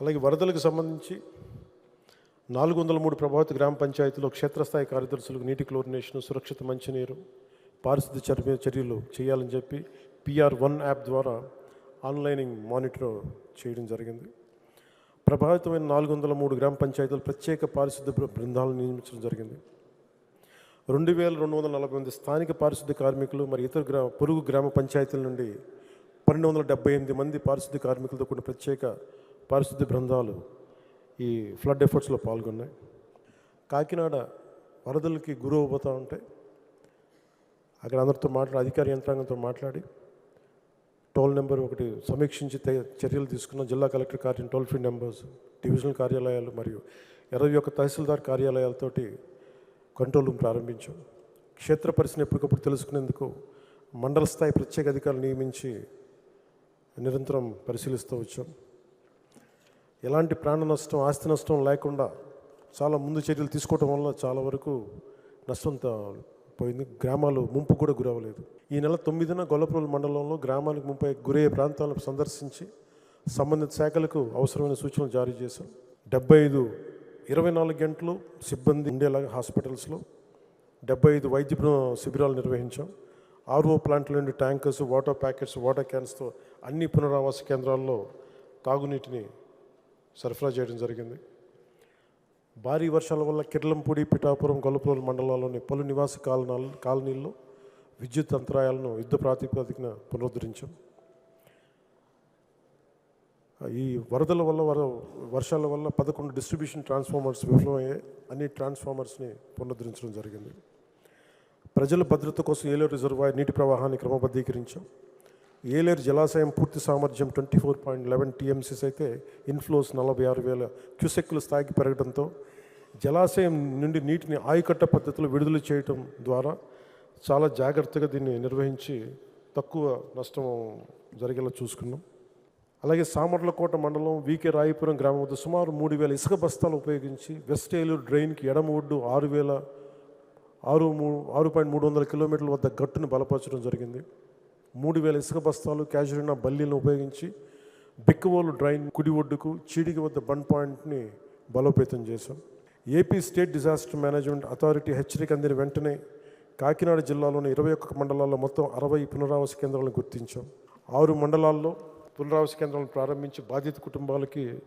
అలాగే వరదలకు సంబంధించి నాలుగు వందల మూడు ప్రభావిత గ్రామ పంచాయతీలో క్షేత్రస్థాయి కార్యదర్శులకు నీటి క్లోరినేషన్ సురక్షిత మంచినీరు పారిశుద్ధ్య చర్య చర్యలు చేయాలని చెప్పి పిఆర్ వన్ యాప్ ద్వారా ఆన్లైనింగ్ మానిటర్ చేయడం జరిగింది. ప్రభావితమైన నాలుగు వందల మూడు గ్రామ పంచాయతీలు ప్రత్యేక పారిశుద్ధ్య బృందాలను నియమించడం జరిగింది. రెండు వేల రెండు వందల నలభై మంది స్థానిక పారిశుద్ధ్య కార్మికులు మరి ఇతర గ్రామ పొరుగు గ్రామ పంచాయతీల నుండి పన్నెండు వందల డెబ్బై ఎనిమిది మంది పారిశుద్ధ్య కార్మికులతో కూడిన ప్రత్యేక పారిశుద్ధ్య బృందాలు ఈ ఫ్లడ్ ఎఫర్ట్స్లో పాల్గొన్నాయి. కాకినాడ వరదలకి గురవబోతూ ఉంటే అక్కడ అందరితో మాట్లాడి అధికార యంత్రాంగంతో మాట్లాడి టోల్ నెంబర్ ఒకటి సమీక్షించి చర్యలు తీసుకున్న. జిల్లా కలెక్టర్ కార్యం టోల్ ఫ్రీ నెంబర్స్ డివిజనల్ కార్యాలయాలు మరియు ఇరవై ఒక్క తహసీల్దార్ కార్యాలయాలతోటి కంట్రోల్ రూమ్ ప్రారంభించాం. క్షేత్ర పరిస్థితిని ఎప్పటికప్పుడు తెలుసుకునేందుకు మండల స్థాయి ప్రత్యేక అధికారులు నియమించి నిరంతరం పరిశీలిస్తూ వచ్చాం. ఎలాంటి ప్రాణ నష్టం ఆస్తి నష్టం లేకుండా చాలా ముందు చర్యలు తీసుకోవడం వల్ల చాలా వరకు నష్టం పోయింది. గ్రామాలు ముంపు కూడా గురవలేదు ఈ నెల తొమ్మిదిన గొల్లపురం మండలంలో గ్రామానికి ముంపై గురయ్యే ప్రాంతాలను సందర్శించి సంబంధిత శాఖలకు అవసరమైన సూచనలు జారీ చేశాం. డెబ్బై ఐదు ఇరవై నాలుగు గంటలు సిబ్బంది ఉండేలాగా హాస్పిటల్స్లో డెబ్బై ఐదు వైద్య శిబిరాలు నిర్వహించాం. ఆర్ఓ ప్లాంట్ల నుండి ట్యాంకర్స్ వాటర్ ప్యాకెట్స్ వాటర్ క్యాన్స్తో అన్ని పునరావాస కేంద్రాల్లో తాగునీటిని సరఫరా చేయడం జరిగింది. భారీ వర్షాల వల్ల కిర్లంపూడి పిఠాపురం గొల్లపురం మండలాల్లోని పలు నివాస కాలనాలు కాలనీల్లో విద్యుత్ అంతరాయాలను యుద్ధ ప్రాతిపదికన పునరుద్ధరించాం. ఈ వరదల వల్ల వర వర్షాల వల్ల పదకొండు డిస్ట్రిబ్యూషన్ ట్రాన్స్ఫార్మర్స్ విఫలమయ్యాయి. అన్ని ట్రాన్స్ఫార్మర్స్ని పునరుద్ధరించడం జరిగింది. ప్రజల భద్రత కోసం ఏలూరు రిజర్వాయర్ నీటి ప్రవాహాన్ని క్రమబద్ధీకరించాం. ఏలేరు జలాశయం పూర్తి సామర్థ్యం twenty four point eleven TMCs అయితే ఇన్ఫ్లోస్ నలభై ఆరు వేల క్యూసెక్కుల స్థాయికి పెరగడంతో జలాశయం నుండి నీటిని ఆయుకట్ట పద్ధతిలో విడుదల చేయటం ద్వారా చాలా జాగ్రత్తగా దీన్ని నిర్వహించి తక్కువ నష్టం జరిగేలా చూసుకున్నాం. అలాగే సామర్లకోట మండలం వీకే రాయపురం గ్రామం వద్ద సుమారు మూడు వేల ఇసుక బస్తాలు ఉపయోగించి వెస్ట్ ఏలూరు డ్రైన్కి ఎడమ ఒడ్డు ఆరు వేల ఆరు మూ ఆరు పాయింట్ మూడు వందల కిలోమీటర్ల వద్ద గట్టును బలపరచడం జరిగింది. మూడు వేల ఇసుక బస్తాలు క్యాజురినా బల్లీలను ఉపయోగించి బిక్కవోలు డ్రైన్ కుడి ఒడ్డుకు చీడికి వద్ద బండ్ పాయింట్ని బలోపేతం చేశాం. AP state disaster management authority హెచ్చరిక అందిన వెంటనే కాకినాడ జిల్లాలోని ఇరవై ఒక్క మండలాల్లో మొత్తం అరవై పునరావాస కేంద్రాలను గుర్తించాం. ఆరు మండలాల్లో పునరావాస కేంద్రాలను ప్రారంభించి బాధిత కుటుంబాలకి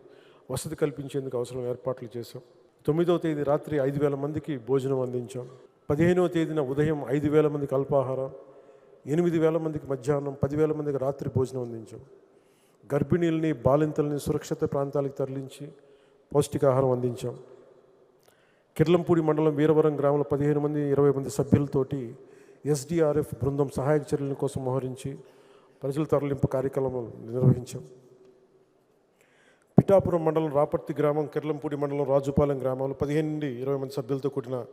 వసతి కల్పించేందుకు అవసరం ఏర్పాట్లు చేశాం. తొమ్మిదవ తేదీ రాత్రి ఐదు వేల మందికి భోజనం అందించాం. పదిహేనవ తేదీన ఉదయం ఐదు వేల మందికి అల్పాహారం. ఎనిమిది వేల మందికి మధ్యాహ్నం పదివేల మందికి రాత్రి భోజనం అందించాం. గర్భిణీల్ని బాలింతల్ని సురక్షిత ప్రాంతాలకు తరలించి పౌష్టికాహారం అందించాం. కిర్లంపూడి మండలం వీరవరం గ్రామంలో పదిహేను మంది ఇరవై మంది సభ్యులతోటి ఎస్డిఆర్ఎఫ్ బృందం సహాయక చర్యల కోసం మోహరించి ప్రజల తరలింపు కార్యక్రమం నిర్వహించాం. పిఠాపురం మండలం రాపర్తి గ్రామం కిర్లంపూడి మండలం రాజుపాలెం గ్రామంలో పదిహేను నుండి ఇరవై మంది సభ్యులతో కూడిన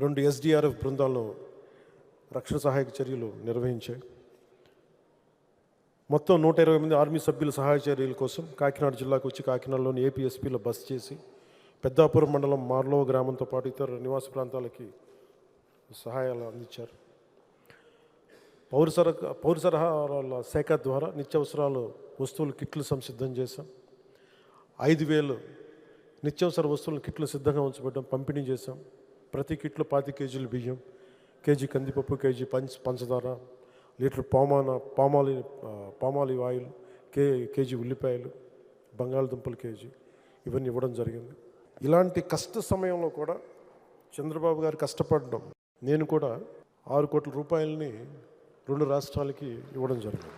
రెండు ఎస్డిఆర్ఎఫ్ బృందాలను రక్షణ సహాయక చర్యలు నిర్వహించాయి మొత్తం నూట ఇరవై మంది ఆర్మీ సభ్యుల సహాయ చర్యల కోసం కాకినాడ జిల్లాకు వచ్చి కాకినాడలోని ఏపీఎస్పీలో బస్ చేసి పెద్దాపురం మండలం మార్లో గ్రామంతో పాటు ఇతర నివాస ప్రాంతాలకి సహాయాలు అందించారు. పౌర సర పౌర సరఫరాల శాఖ ద్వారా నిత్యావసరాలు వస్తువులు కిట్లు సంసిద్ధం చేశాం. ఐదు వేలు నిత్యావసర వస్తువులు కిట్లు సిద్ధంగా ఉంచబడ్డం పంపిణీ చేశాం. ప్రతి కిట్లో పాతి కేజీలు బియ్యం కేజీ కందిపప్పు కేజీ పంచ పంచదార లీటర్ పామాన పామాలి పామాలి ఆయిల్ కే కేజీ ఉల్లిపాయలు బంగాళదుంపలు కేజీ ఇవన్నీ ఇవ్వడం జరిగింది. ఇలాంటి కష్ట సమయంలో కూడా చంద్రబాబు గారు కష్టపడడం నేను కూడా ఆరు కోట్ల రూపాయలని రెండు రాష్ట్రాలకి ఇవ్వడం జరిగింది.